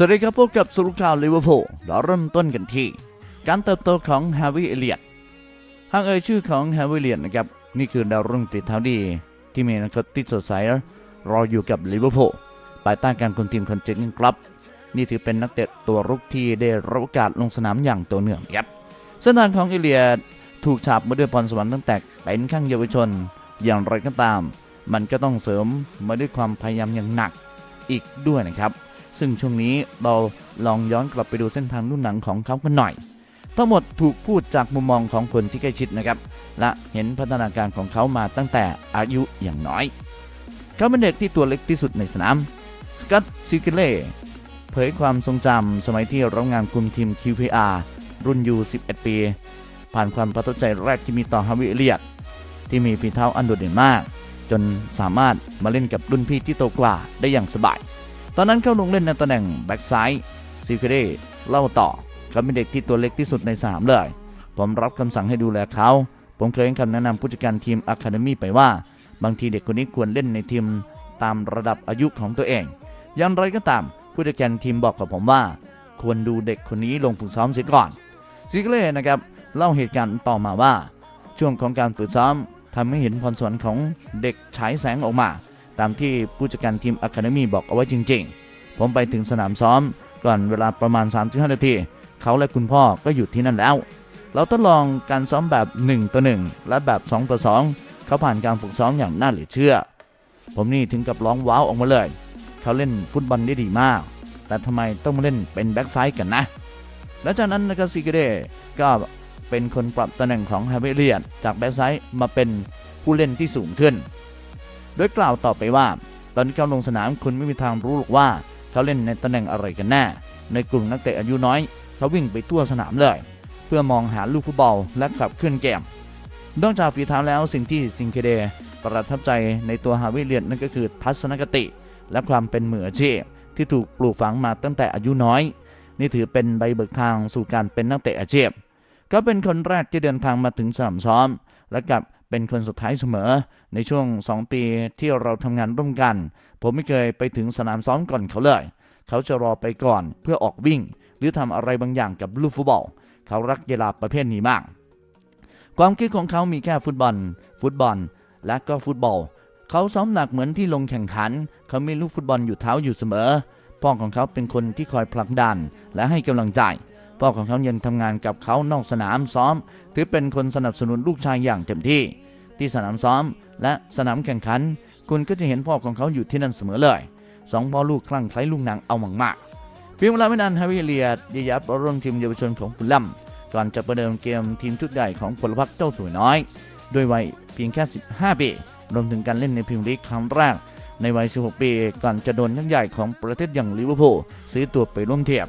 สวัสดีครับพบกับสรุปข่าวลิเวอร์พูลเราเริ่มต้นกันที่ การเติบโตของแฮาวิเอเลียตหากเอ่ยชื่อของแฮาวิเอเลียตนะครับ นี่คือดาวรุ่งฝีเท้าดี ที่มีอนาคตที่สดใสรออยู่กับลิเวอร์พูลภายใต้การคุมทีมคนเจนครับ นี่ถือเป็นนักเตะตัวรุกที่ได้รับโอกาสลงสนามอย่างตัวเนื่องครับเส้นทางของเอเลียตถูกฉาบมาด้วยพรสวรรค์ตั้งแต่เป็นข้างเยาวชน อย่างไรก็ตาม มันก็ต้องเสริมมาด้วยความพยายามอย่างหนักอีกด้วยนะครับ ซึ่งช่วงนี้เราลองย้อนกลับไปดูเส้นทางรุ่นหนังของเขากันหน่อย ทั้งหมดถูกพูดจากมุมมองของคนที่ใกล้ชิดนะครับ และเห็นพัฒนาการของเขามาตั้งแต่อายุอย่างน้อย เขาเป็นเด็กที่ตัวเล็กที่สุดในสนาม สกัตซิกเล่เผยความทรงจำสมัยที่รับงานคุมทีม QPR รุ่นยู11 ปี ผ่านความประทับใจแรกที่มีต่อฮาวิเลียตที่มีฝีเท้าอันโดดเด่นมาก จนสามารถมาเล่นกับรุ่นพี่ที่โตกว่าได้อย่างสบาย ตอนนั้นเขาลงเล่นในตำแหน่งแบ็กซ้ายซิฟิเร่เล่าต่อเขาเป็นเด็กที่ตัวเล็กที่สุดในสามเลย ผมรับคำสั่งให้ดูแลเขา ผมเคยให้คำแนะนำผู้จัดการทีมอะคาเดมี่ไปว่า บางทีเด็กคนนี้ควรเล่นในทีมตามระดับอายุของตัวเอง อย่างไรก็ตามผู้จัดการทีมบอกกับผมว่า ควรดูเด็กคนนี้ลงฝึกซ้อมเสียก่อนซิกเล่นะครับเล่าเหตุการณ์ต่อมาว่า ช่วงของการฝึกซ้อมทำให้เห็นพรสวรรค์ของเด็กฉายแสงออกมา ตามที่ผู้จัดการทีมอะคาเดมี่บอกเอาไว้จริง ๆ ผมไปถึงสนามซ้อมก่อนเวลาประมาณ 35 นาที เขาและคุณพ่อก็อยู่ที่นั่นแล้ว เราทดลองการซ้อมแบบ 1 ต่อ 1 และแบบ 2 ต่อ 2 เขาผ่านการฝึกซ้อมอย่างน่าเหลือเชื่อ ผมนี่ถึงกับร้องว้าวออกมาเลย เขาเล่นฟุตบอลได้ดีมาก แต่ทำไมต้องมาเล่นเป็นแบ็กซ้ายกันนะ และจากนั้นนะครับซิกเดก็เป็นคนปรับตำแหน่งของฮาเวเลียนจากแบ็กซ้ายมาเป็นผู้เล่นที่สูงขึ้น โดยกล่าวต่อไปว่า ตอนที่เขาลงสนามคุณไม่มีทางรู้หรอกว่า เขาเล่นในตำแหน่งอะไรกันแน่ ในกลุ่มนักเตะอายุน้อย เขาวิ่งไปทั่วสนามเลย เพื่อมองหาลูกฟุตบอลและขับเคลื่อนเกมนอกจากฝีเท้าแล้วสิ่งที่ซิงเคเดประทับใจในตัวฮาวิเลียนนั่นก็คือทัศนคติ และความเป็นมืออาชีพที่ถูกปลูกฝังมาตั้งแต่อายุน้อย นี่ถือเป็นใบเบิกทางสู่การเป็นนักเตะอาชีพเขาเป็นคนแรกที่เดินทางมาถึงสนามซ้อม และกับ เป็นคนสุดท้ายเสมอ ในช่วง 2 ปีที่เราทำงานร่วมกัน ผมไม่เคยไปถึงสนามซ้อมก่อนเขาเลย เขาจะรอไปก่อนเพื่อออกวิ่ง หรือทำอะไรบางอย่างกับลูกฟุตบอล เขารักกีฬาประเภทนี้มาก ความคิดของเขามีแค่ฟุตบอล ฟุตบอล และก็ฟุตบอล เขาซ้อมหนักเหมือนที่ลงแข่งขัน เขามีลูกฟุตบอลอยู่เท้าอยู่เสมอ พ่อของเขาเป็นคนที่คอยผลักดันและให้กำลังใจ พ่อของเขายังทำงานกับเขานอกสนามซ้อม ถือเป็นคนสนับสนุนลูกชายอย่างเต็มที่ ที่สนามซ้อม และสนามแข่งขัน คุณก็จะเห็นพ่อของเขาอยู่ที่นั่นเสมอเลยสองพ่อลูกคลั่งไคล้ลูกหนังเอามากๆเพียงเวลาไม่นานฮาวิเลียดยยับร่วมทีมเยาวชนของฟุลลัมก่อนจะประเดิมเกมทีมชุดใหญ่ของพลพรรคเจ้าสวยน้อย ด้วยวัยเพียงแค่ 15 ปีรวมถึงการเล่นในพรีเมียร์ลีกครั้งแรกในวัย 16 ปี ก่อนจะโดนยักษ์ใหญ่ของประเทศอย่างลิเวอร์พูลซื้อตัวไปร่วมทีม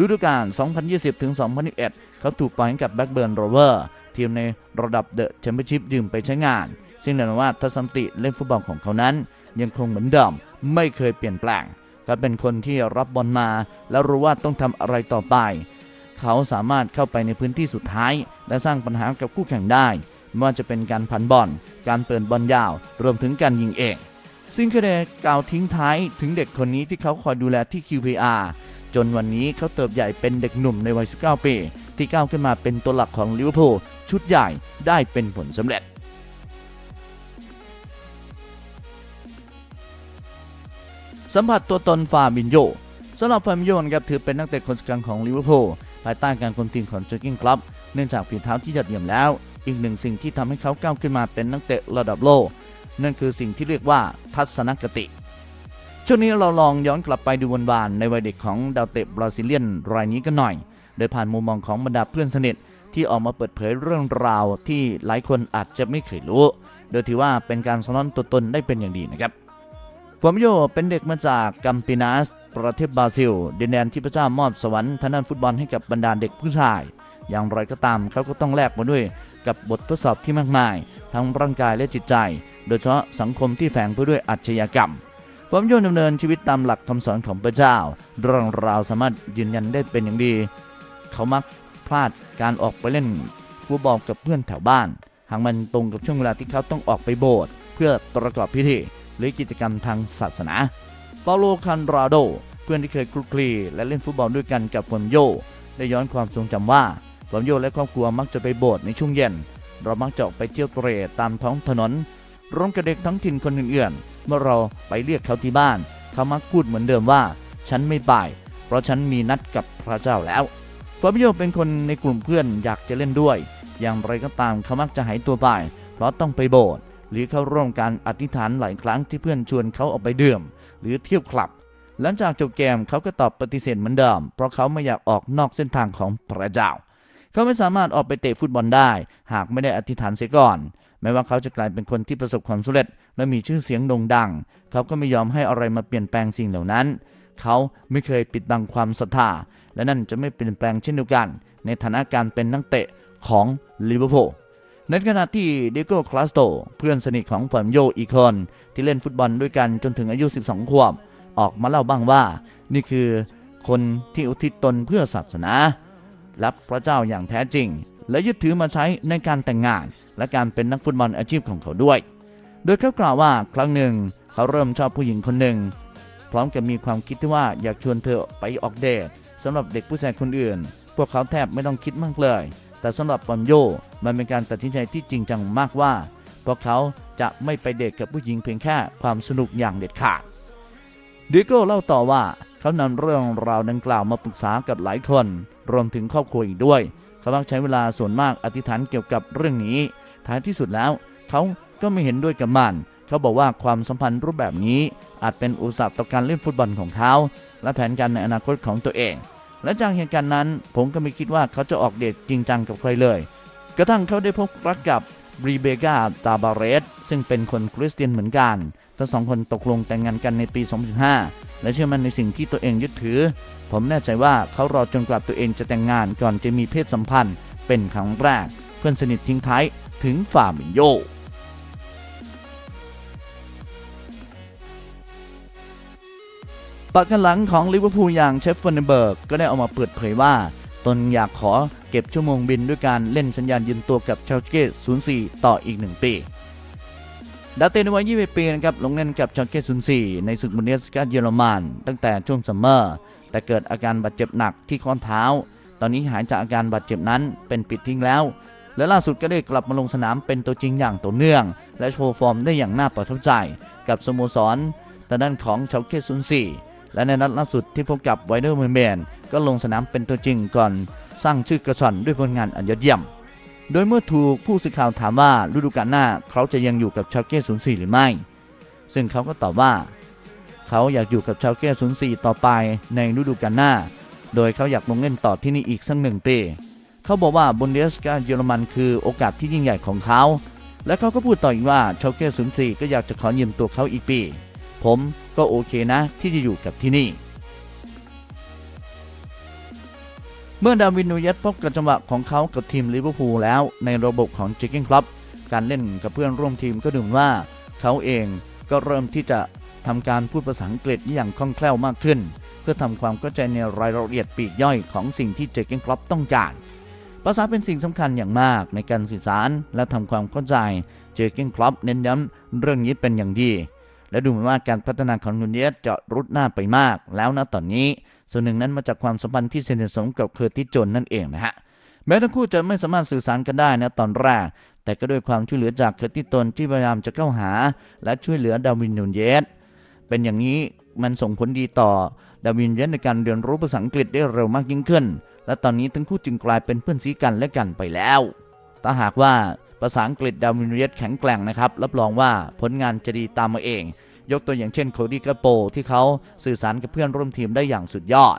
ฤดูกาล 2020ถึง2021 เขาถูกปล่อยให้กับแบ็กเบิร์นโรเวอร์ทีมในระดับเดอะแชมเปี้ยนชิพยืมไปใช้งาน ซึ่งแน่นอนว่าทัศนติเล่นฟุตบอลของเขานั้น ยังคงเหมือนเดิมไม่เคยเปลี่ยนแปลงเขาเป็นคนที่รับบอลมา แล้วรู้ว่าต้องทำอะไรต่อไป เขาสามารถเข้าไปในพื้นที่สุดท้าย และสร้างปัญหากับคู่แข่งได้ไม่ว่าจะเป็นการพันบอล การเปิดบอลยาว รวมถึงการยิงเองซึ่งเคเดกล่าวทิ้งท้ายถึงเด็กคนนี้ที่เขาคอยดูแลที่ QPR จนวันนี้เขาเติบใหญ่เป็นเด็กหนุ่มในวัย 19 ปี ที่ก้าวขึ้นมาเป็นตัวหลักของลิเวอร์พูลชุดใหญ่ได้เป็นผลสำเร็จสัมผัสตัวตนฟาบินโยสำหรับฟาบินโยนะครับถือเป็นนักเตะคนสำคัญของลิเวอร์พูลภายใต้การคุมทีมของเจอร์กิงคลับเนื่องจากฝีเท้าที่ยอดเยี่ยมแล้ว อีกหนึ่งสิ่งที่ทำให้เขาก้าวขึ้นมาเป็นนักเตะระดับโลก นั่นคือสิ่งที่เรียกว่าทัศนคติ ช่วงนี้เราลองย้อนกลับไปดูวันวานในวัยเด็กของดาวเตะบราซิเลียนรายนี้กันหน่อย โดยผ่านมุมมองของบรรดาเพื่อนสนิทที่ออกมาเปิดเผยเรื่องราวที่หลายคนอาจจะไม่เคยรู้ โดยถือว่าเป็นการสะท้อนตัวตนได้เป็นอย่างดีนะครับฟอมโยเป็นเด็กมาจากกัมปินัส ประเทศบราซิลดินแดนที่พระเจ้ามอบสวรรค์ทางด้านฟุตบอลให้กับบรรดาเด็กผู้ชาย อย่างไรก็ตามเขาก็ต้องแลกมาด้วยกับบททดสอบที่มากมาย ทั้งร่างกายและจิตใจ โดยเฉพาะสังคมที่แฝงไปด้วยอาชญากรรม ฟอร์มโยดำเนินชีวิตตามหลักคำสอนของพระเจ้า เรื่องราวสามารถยืนยันได้เป็นอย่างดี เขามักพลาดการออกไปเล่นฟุตบอลกับเพื่อนแถวบ้าน หากมันตรงกับช่วงเวลาที่เขาต้องออกไปโบสถ์เพื่อประกอบพิธีหรือกิจกรรมทางศาสนาเปาโลคันราโดผู้พื่อนที่เคยคลุกคลีและเล่นฟุตบอลด้วยกันกับฟอมโยได้ย้อนความทรงจำว่าฟอมโยและครอบครัวมักจะไปโบสถ์ในช่วงเย็น เรามักจะออกไปเที่ยวเตร่ตามท้องถนนร่วมกับเด็กทั้งถิ่นคนอื่นๆ เมื่อเราไปเรียกเขาที่บ้านเขามักพูดเหมือนเดิมว่า ฉันไม่ไป เพราะฉันมีนัดกับพระเจ้าแล้วฟาบิโยเป็นคนในกลุ่มเพื่อนอยากจะเล่นด้วย อย่างไรก็ตามเขามักจะหายตัวไป เพราะต้องไปโบสถ์หรือเข้าร่วมการอธิษฐานหลายครั้งที่เพื่อนชวนเขาออกไปดื่ม หรือเที่ยวคลับ หลังจากจบเกมเขาก็ตอบปฏิเสธเหมือนเดิม เพราะเขาไม่อยากออกนอกเส้นทางของพระเจ้า เขาไม่สามารถออกไปเตะฟุตบอลได้ หากไม่ได้อธิษฐานเสียก่อน แม้ว่าเขาจะกลายเป็นคนที่ประสบความสำเร็จ และมีชื่อเสียงโด่งดัง เขาก็ไม่ยอมให้อะไรมาเปลี่ยนแปลงสิ่งเหล่านั้น เขาไม่เคยปิดบังความศรัทธา และนั่นจะไม่เปลี่ยนแปลงเช่นเดียวกัน ในฐานะการเป็นนักเตะของลิเวอร์พูลในขณะที่เดโก้คลาสโตเพื่อนสนิทของฟามโยอีกคนที่เล่นฟุตบอลด้วยกันจนถึงอายุ 12 ขวบ ออกมาเล่าบ้างว่า นี่คือคนที่อุทิศตนเพื่อศาสนา รับพระเจ้าอย่างแท้จริง และยึดถือมาใช้ในการแต่งงาน และการเป็นนักฟุตบอลอาชีพของเขาด้วย โดยเขากล่าวว่าครั้งหนึ่งเขาเริ่มชอบผู้หญิงคนหนึ่ง พร้อมกับมีความคิดที่ว่าอยากชวนเธอไปออกเดทสำหรับเด็กผู้ชายคนอื่น พวกเขาแทบไม่ต้องคิดมากเลย แต่สำหรับฟอนโยมันเป็นการตัดสินใจที่จริงจังมากว่าพวกเขาจะไม่ไปเดทกับผู้หญิงเพียงแค่ความสนุกอย่างเด็ดขาดดิโก้เล่าต่อว่าเขานำเรื่องราวดังกล่าวมาปรึกษากับหลายคน รวมถึงครอบครัวอีกด้วย เขามักใช้เวลาส่วนมากอธิษฐานเกี่ยวกับเรื่องนี้ ท้ายที่สุดแล้ว เขาก็ไม่เห็นด้วยกับมันเขาบอกว่าความสัมพันธ์รูปแบบนี้ อาจเป็นอุปสรรคต่อการเล่นฟุตบอลของเขาและแผนการในอนาคตของตัวเอง และจากเหตุการณ์นั้น ผมก็ไม่คิดว่าเขาจะออกเดทจริงจังกับใครเลย กระทั่งเขาได้พบรักกับบรีเบกาตาบาเรสซึ่งเป็นคนคริสเตียนเหมือนกันทั้งสองคนตกลงแต่งงานกันในปี 2015 และเชื่อมั่นในสิ่งที่ตัวเองยึดถือ ผมแน่ใจว่าเขารอจนกว่าตัวเองจะแต่งงานก่อนจะมีเพศสัมพันธ์เป็นครั้งแรก เพื่อนสนิททิ้งท้าย ถึงฟาบิโยปักกันหลังของลิเวอร์พูลอย่างเชฟเฟนเบิร์กก็ได้ออกมาเปิดเผยว่า ตนอยากขอเก็บชั่วโมงบินด้วยการเล่นสัญญาณยืมตัวกับเชลเกต04 ต่ออีก 1 ปีดาเตนวัย21ปีนะครับลงเล่นกับชลเกต04 ในศึกบุนเดสกาเยอรมัน ตั้งแต่ช่วงซัมเมอร์ แต่เกิดอาการบาดเจ็บหนักที่ข้อเท้า ตอนนี้หายจากอาการบาดเจ็บนั้นเป็นปิดทิ้งแล้ว และล่าสุดก็ได้กลับมาลงสนามเป็นตัวจริงอย่างต่อเนื่อง และโชว์ฟอร์มได้อย่างน่าประทับใจ กับสโมสรทางด้านของชาวเกต04และในนัดล่าสุดที่พบกับไวเดอร์เมเมนก็ลงสนามเป็นตัวจริงก่อนสร้างชื่อกระชอนด้วยผลงานอันยอดเยี่ยม โดยเมื่อถูกผู้สื่อข่าวถามว่าฤดูกาลหน้าเขาจะยังอยู่กับชาวเก้04หรือไม่ ซึ่งเขาก็ตอบว่า เขาอยากอยู่กับชาวเก้04ต่อไปในฤดูกาลหน้า โดยเขาอยากลงเล่นต่อที่นี่อีกสักหนึ่งปี เขาบอกว่าบุนเดสกาเยอรมันคือโอกาสที่ยิ่งใหญ่ของเขา และเขาก็พูดต่ออีกว่าชาวเก้04ก็อยากจะขอยืมตัวเขาอีกปี ผมก็โอเคนะที่จะอยู่กับที่นี่ เมื่อดาวินนูเยสพบกับจังหวะของเขากับทีมลิเวอร์พูลแล้วในระบบของจิกกิ้งคลับการเล่นกับเพื่อนร่วมทีมก็ดูเหมือนว่า เขาเองก็เริ่มที่จะทำการพูดภาษาอังกฤษอย่างคล่องแคล่วมากขึ้น เพื่อทำความเข้าใจในรายละเอียดปีกย่อยของสิ่งที่เจคกิ้งคลับต้องการ ภาษาเป็นสิ่งสำคัญอย่างมากในการสื่อสารและทำความเข้าใจ เจคกิ้งคลับเน้นย้ำเรื่องนี้เป็นอย่างดี และดูเหมือนว่าการพัฒนาของนูเนสจะรุดหน้าไปมาก แล้วนะตอนนี้ ส่วนหนึ่งนั้นมาจากความสัมพันธ์ที่สนิทสนมกับเคอร์ติจนนั่นเองนะฮะแม้ทั้งคู่จะไม่สามารถสื่อสารกันได้นะตอนแรก แต่ก็ด้วยความช่วยเหลือจากเคอร์ติสโจนที่พยายามจะเข้าหา และช่วยเหลือดาวินนูเยสเป็นอย่างนี้มันส่งผลดีต่อดาวินนูเยสในการเรียนรู้ภาษาอังกฤษได้เร็วมากยิ่งขึ้น และตอนนี้ทั้งคู่จึงกลายเป็นเพื่อนซีกันและกันไปแล้ว ถ้าหากว่าภาษาอังกฤษดาวินนูเยสแข็งแกร่งนะครับ รับรองว่าผลงานจะดีตามมาเอง ยกตัวอย่างเช่นโคดี้กาโปที่เขาสื่อสารกับเพื่อนร่วมทีมได้อย่างสุดยอด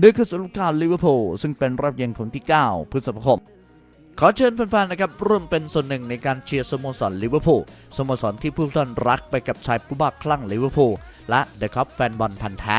นี่คือสรุปข่าวลิเวอร์พูลซึ่งเป็นรอบเย็นของที่ 9 พฤษภาคม ขอเชิญแฟนๆนะครับร่วมเป็นส่วนหนึ่งในการเชียร์สโมสรลิเวอร์พูลสโมสรที่ผู้ท่านรักไปกับชายผู้บ้าคลั่งลิเวอร์พูลและเดอะคัพแฟนบอลพันธ์แท้